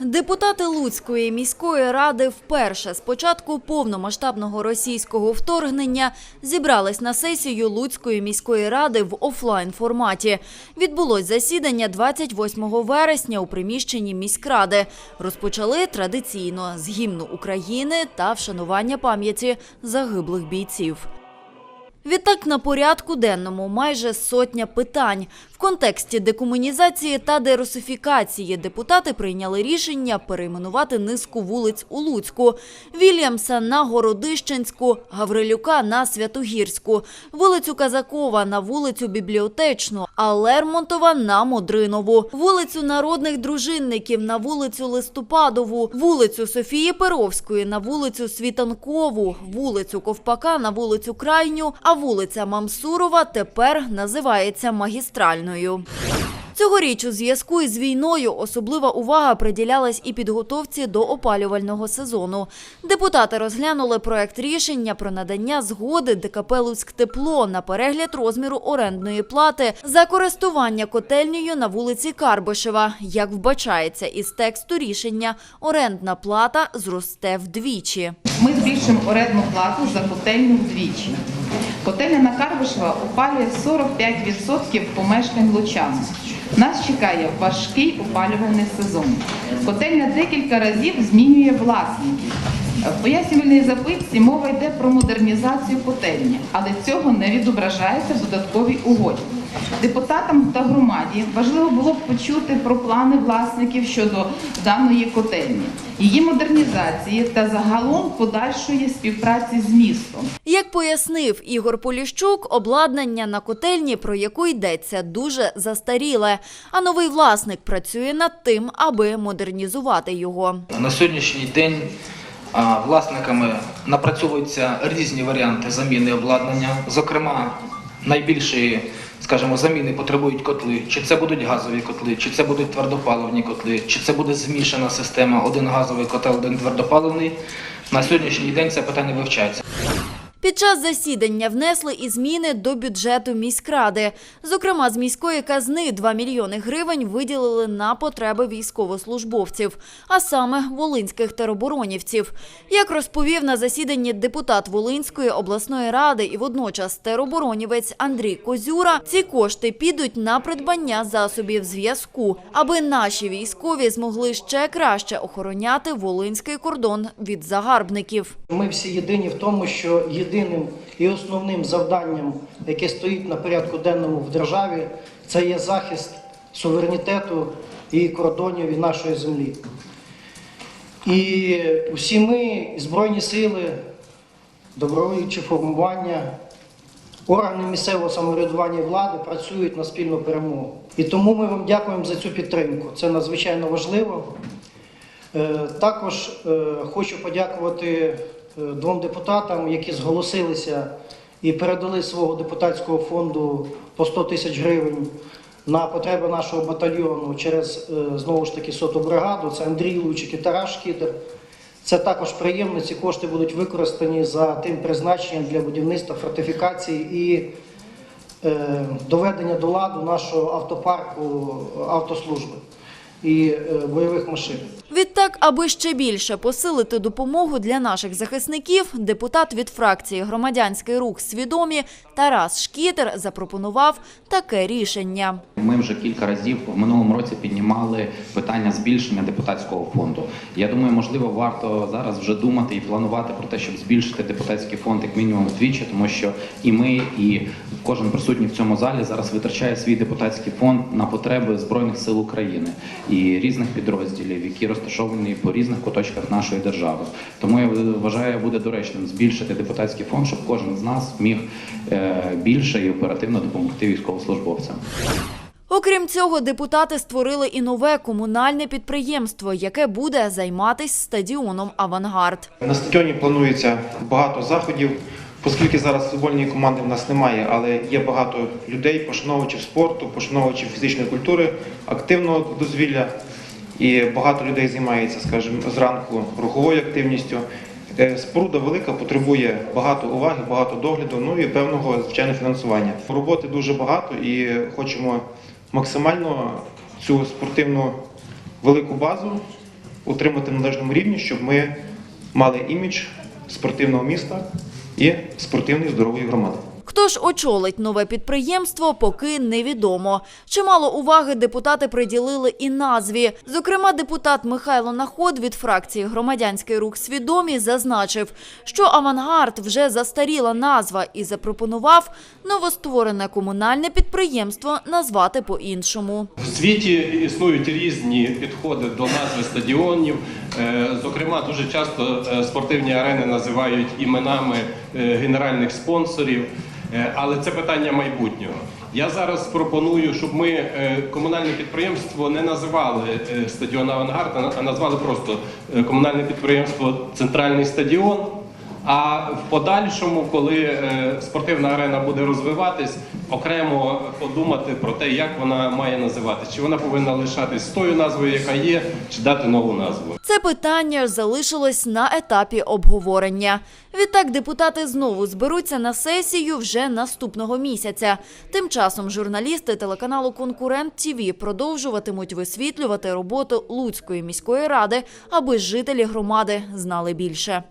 Депутати Луцької міської ради вперше з початку повномасштабного російського вторгнення зібрались на сесію Луцької міської ради в офлайн форматі. Відбулось засідання 28 вересня у приміщенні міськради. Розпочали традиційно з гімну України та вшанування пам'яті загиблих бійців. Відтак на порядку денному майже сотня питань. Контексті декомунізації та дерусифікації депутати прийняли рішення перейменувати низку вулиць у Луцьку. Вільямса на Городищенську, Гаврилюка на Святогірську, вулицю Казакова на вулицю Бібліотечну, а Лермонтова на Модринову, вулицю Народних дружинників на вулицю Листопадову, вулицю Софії Перовської на вулицю Світанкову, вулицю Ковпака на вулицю Крайню, а вулиця Мамсурова тепер називається магістральною. Цьогоріч у зв'язку із війною особлива увага приділялась і підготовці до опалювального сезону. Депутати розглянули проект рішення про надання згоди ДКП «Луцьктепло» на перегляд розміру орендної плати за користування котельнею на вулиці Карбишева. Як вбачається із тексту рішення, орендна плата зросте вдвічі. Ми збільшимо орендну плату за котельню вдвічі. Котельня Карбишева опалює 45% помешкань лучан. Нас чекає важкий опалювальний сезон. Котельня декілька разів змінює власників. В пояснювальній записці мова йде про модернізацію котельні, але цього не відображається в додатковій угоді. Депутатам та громаді важливо було б почути про плани власників щодо даної котельні, її модернізації та загалом подальшої співпраці з містом. Як пояснив Ігор Поліщук, обладнання на котельні, про яку йдеться, дуже застаріле, а новий власник працює над тим, аби модернізувати його. На сьогоднішній день власниками напрацьовуються різні варіанти заміни обладнання. Зокрема, найбільші, скажімо, заміни потребують котли. Чи це будуть газові котли, чи це будуть твердопаливні котли, чи це буде змішана система один газовий котел, один твердопаливний. На сьогоднішній день це питання вивчається. Під час засідання внесли і зміни до бюджету міськради. Зокрема, з міської казни 2 мільйони гривень виділили на потреби військовослужбовців, а саме волинських тероборонівців. Як розповів на засіданні депутат Волинської обласної ради і водночас тероборонівець Андрій Козюра, ці кошти підуть на придбання засобів зв'язку, аби наші військові змогли ще краще охороняти волинський кордон від загарбників. Ми всі єдині в тому, що єдиним і основним завданням, яке стоїть на порядку денному в державі, це є захист суверенітету і кордонів і нашої землі. І усі ми, Збройні сили, добровольчі формування, органи місцевого самоврядування і влади працюють на спільну перемогу. І тому ми вам дякуємо за цю підтримку. Це надзвичайно важливо. Е, Також е, хочу подякувати двом депутатам, які зголосилися і передали свого депутатського фонду по 100 тисяч гривень на потреби нашого батальйону через е, знову ж таки соту бригаду. Це Андрій Лучик і Тарас Шкітер. Це також приємно. Ці кошти будуть використані за тим призначенням для будівництва фортифікацій і е, доведення до ладу нашого автопарку автослужби і е, бойових машин. Відтак, аби ще більше посилити допомогу для наших захисників, депутат від фракції Громадянський рух свідомі Тарас Шкітер запропонував таке рішення. Ми вже кілька разів в минулому році піднімали питання збільшення депутатського фонду. Я думаю, можливо, варто зараз вже думати і планувати про те, щоб збільшити депутатський фонд як мінімум вдвічі, тому що і ми, і кожен присутній в цьому залі зараз витрачає свій депутатський фонд на потреби збройних сил України і різних підрозділів, які розташовані по різних куточках нашої держави. Тому я вважаю, буде доречним збільшити депутатський фонд, щоб кожен з нас міг е, більше і оперативно допомогти військовослужбовцям. Окрім цього, депутати створили і нове комунальне підприємство, яке буде займатися стадіоном Авангард. На стадіоні планується багато заходів, оскільки зараз футбольної команди в нас немає, але є багато людей, пошановувачів спорту, пошановувачів фізичної культури, активного дозвілля. І багато людей займається, скажімо, зранку руховою активністю. Е, Споруда велика, потребує багато уваги, багато догляду, ну і певного звичайно фінансування. Роботи дуже багато і хочемо максимально цю спортивну велику базу утримати на належному рівні, щоб ми мали імідж спортивного міста і спортивної здорової громади. Хто ж очолить нове підприємство, поки невідомо. Чимало уваги депутати приділили і назві. Зокрема, депутат Михайло Наход від фракції Громадянський рух свідомі зазначив, що авангард вже застаріла назва і запропонував новостворене комунальне підприємство назвати по-іншому. В світі існують різні підходи до назви стадіонів. Е, Зокрема, дуже часто е, спортивні арени називають іменами е, генеральних спонсорів, але це питання майбутнього. Я зараз пропоную, щоб ми комунальне підприємство не називали стадіон Авангард, а назвали просто комунальне підприємство Центральний стадіон. А в подальшому, коли е, спортивна арена буде розвиватись, окремо подумати про те, як вона має називатися. Чи вона повинна лишатись тою назвою, яка є, чи дати нову назву. Це питання залишилось на етапі обговорення. Відтак депутати знову зберуться на сесію вже наступного місяця. Тим часом журналісти телеканалу Конкурент ТІВІ продовжуватимуть висвітлювати роботу Луцької міської ради, аби жителі громади знали більше.